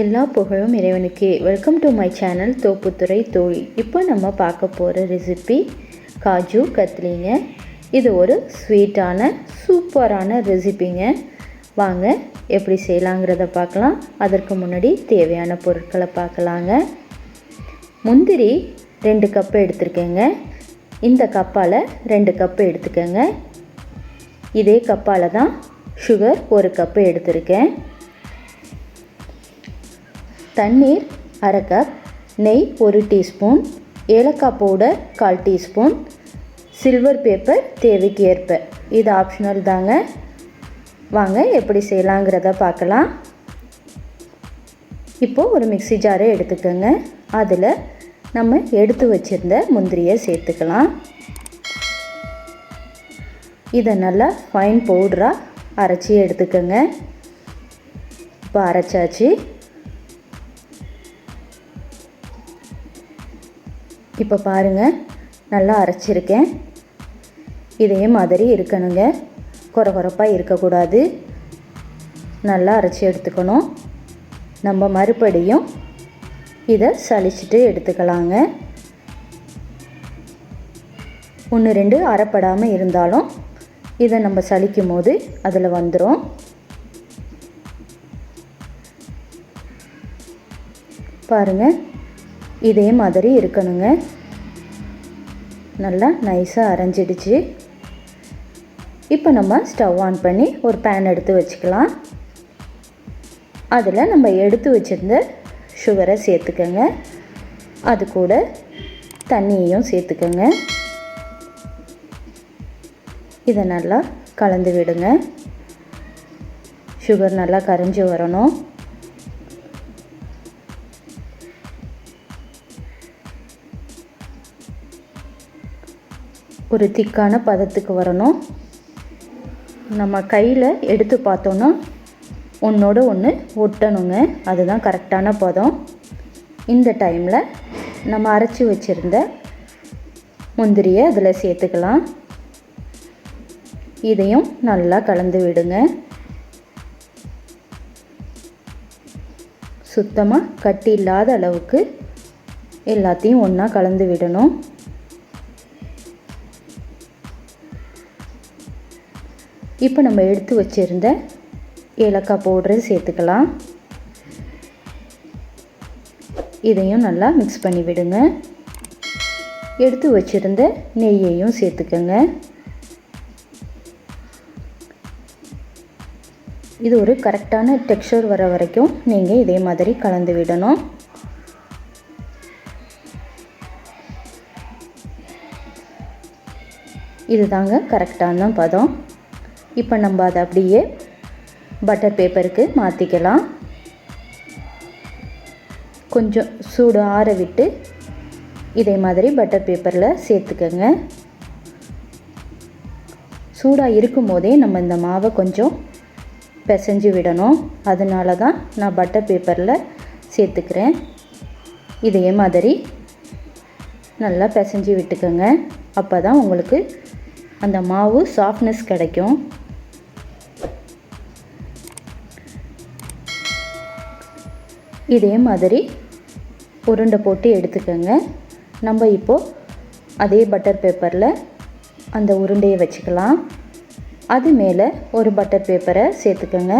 எல்லா புகழும் இறைவனுக்கே. Welcome to my channel Thopputhurai தோழி இப்போ நம்ம பார்க்க போகிற ரெசிபி காஜு கத்லிங்க இது ஒரு ஸ்வீட்டான சூப்பரான ரெசிபிங்க வாங்க எப்படி செய்யலாங்கிறத பார்க்கலாம். அதற்கு முன்னாடி தேவையான பொருட்களை பார்க்கலாங்க. முந்திரி ரெண்டு கப்பு எடுத்துருக்கேங்க. இந்த கப்பால் ரெண்டு கப்பு எடுத்துக்கோங்க. இதே கப்பால் தான் சுகர் ஒரு கப்பு எடுத்திருக்கேன். தண்ணீர் அரை கப் நெய் ஒரு டீஸ்பூன். ஏலக்காய் பவுடர் கால் டீஸ்பூன். சில்வர் பேப்பர் தேவைக்கு ஏற்ப. இது ஆப்ஷனல் தாங்க. வாங்க எப்படி செய்யலாங்கிறத பார்க்கலாம். இப்போது ஒரு மிக்சி ஜாரை எடுத்துக்கோங்க. அதில் நம்ம எடுத்து வச்சுருந்த முந்திரியை சேர்த்துக்கலாம். இதை நல்லா ஃபைன் பவுடராக அரைச்சி எடுத்துக்கோங்க. இப்போ அரைச்சாச்சு. இப்போ பாருங்கள் நல்லா அரைச்சிருக்கேன். இதே மாதிரி இருக்கணுங்க. குறை குறைப்பாக இருக்கக்கூடாது. நல்லா அரைச்சி எடுத்துக்கணும். நம்ம மறுபடியும் இதை சளிச்சிட்டு எடுத்துக்கலாங்க. ஒன்று ரெண்டு அரைப்படாமல் இருந்தாலும் இதை நம்ம சலிக்கும் போது அதில் வந்துடும் பாருங்கள் இதே மாதிரி இருக்கணுங்க. நல்லா நைஸாக அரைஞ்சிடுச்சு. இப்போ நம்ம ஸ்டவ் ஆன் பண்ணி ஒரு பேன் எடுத்து வச்சுக்கலாம். அதில் நம்ம எடுத்து வச்சுருந்த சுகரை சேர்த்துக்கோங்க. அது கூட தண்ணியையும் சேர்த்துக்கோங்க. இதை நல்லா கலந்து விடுங்க. சுகர் நல்லா கரைஞ்சி வரணும். ஒரு திக்கான பதத்துக்கு வரணும். நம்ம கையில் எடுத்து பார்த்தோன்னா ஒன்றோட ஒன்று ஒட்டணுங்க. அதுதான் கரெக்டான பதம். இந்த டைமில் நம்ம அரைச்சி வச்சுருந்த முந்திரியை அதில் சேர்த்துக்கலாம். இதையும் நல்லா கலந்து விடுங்க. சுத்தமாக கட்டி இல்லாத அளவுக்கு எல்லாத்தையும் ஒன்றா கலந்து விடணும். இப்போ நம்ம எடுத்து வச்சுருந்த ஏலக்காய் பவுடரை சேர்த்துக்கலாம். இதையும் நல்லா மிக்ஸ் பண்ணி விடுங்க. எடுத்து வச்சுருந்த நெய்யையும் சேர்த்துக்கோங்க. இது ஒரு கரெக்டான டெக்ஸ்சர் வர வரைக்கும் நீங்கள் இதே மாதிரி கலந்து விடணும். இது தாங்க கரெக்டான பதம். இப்போ நம்ம அதை அப்படியே பட்டர் பேப்பருக்கு மாற்றிக்கலாம் கொஞ்சம் சூடு ஆற விட்டு இதே மாதிரி பட்டர் பேப்பரில் சேர்த்துக்கோங்க. சூடாக இருக்கும் போதே நம்ம இந்த மாவை கொஞ்சம் பிசைஞ்சு விடணும். அதனால தான் நான் பட்டர் பேப்பரில் சேர்த்துக்கிறேன். இதே மாதிரி நல்லா பிசைஞ்சு விட்டுக்கோங்க. அப்போ தான் உங்களுக்கு அந்த மாவு சாஃப்ட்னஸ் கிடைக்கும். இதே மாதிரி உருண்டை போட்டு எடுத்துக்கோங்க. நம்ம இப்போது அதே பட்டர் பேப்பரில் அந்த உருண்டையை வச்சுக்கலாம். அது மேலே ஒரு பட்டர் பேப்பரை சேர்த்துக்கோங்க.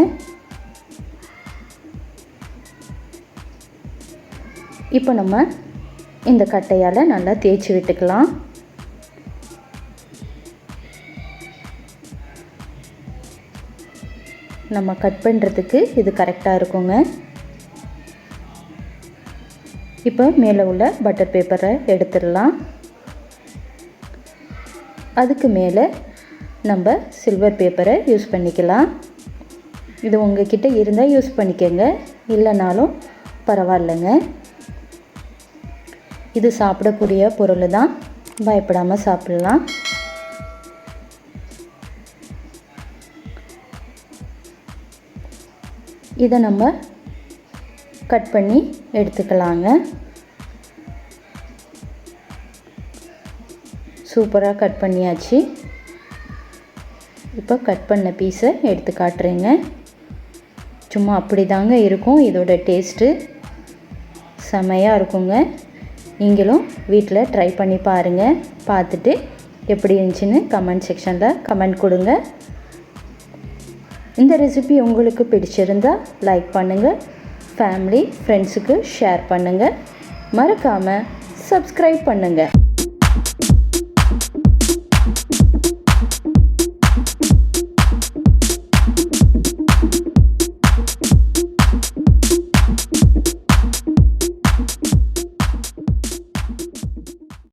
இப்போ நம்ம இந்த கட்டையால் நல்லா தேய்ச்சி விட்டுக்கலாம். நம்ம கட் பண்ணுறதுக்கு இது கரெக்டாக இருக்குங்க. இப்போ மேலே உள்ள பட்டர் பேப்பரை எடுத்துடலாம். அதுக்கு மேலே நம்ம சில்வர் பேப்பரை யூஸ் பண்ணிக்கலாம். இது உங்ககிட்ட இருந்தால் யூஸ் பண்ணிக்கோங்க. இல்லைனாலும் பரவாயில்லைங்க. இது சாப்பிடக்கூடிய பொருள் தான் பயப்படாமல் சாப்பிட்லாம். இதை நம்ம கட் பண்ணி எடுத்துக்கலாங்க. சூப்பராக கட் பண்ணியாச்சு. இப்போ கட் பண்ண பீஸை எடுத்து காட்டுறேங்க. சும்மா அப்படி தாங்க இருக்கும். இதோட டேஸ்ட்டு செமையாக இருக்குங்க. நீங்களும் வீட்டில் ட்ரை பண்ணி பாருங்கள் பார்த்துட்டு எப்படி இருந்துச்சுன்னு கமெண்ட் செக்ஷனில் கமெண்ட் கொடுங்க. இந்த ரெசிபி உங்களுக்கு பிடிச்சிருந்தா லைக் பண்ணுங்கள் ஃபேமிலி ஃப்ரெண்ட்ஸுக்கு ஷேர் பண்ணுங்கள் மறக்காமல் சப்ஸ்கிரைப் பண்ணுங்கள்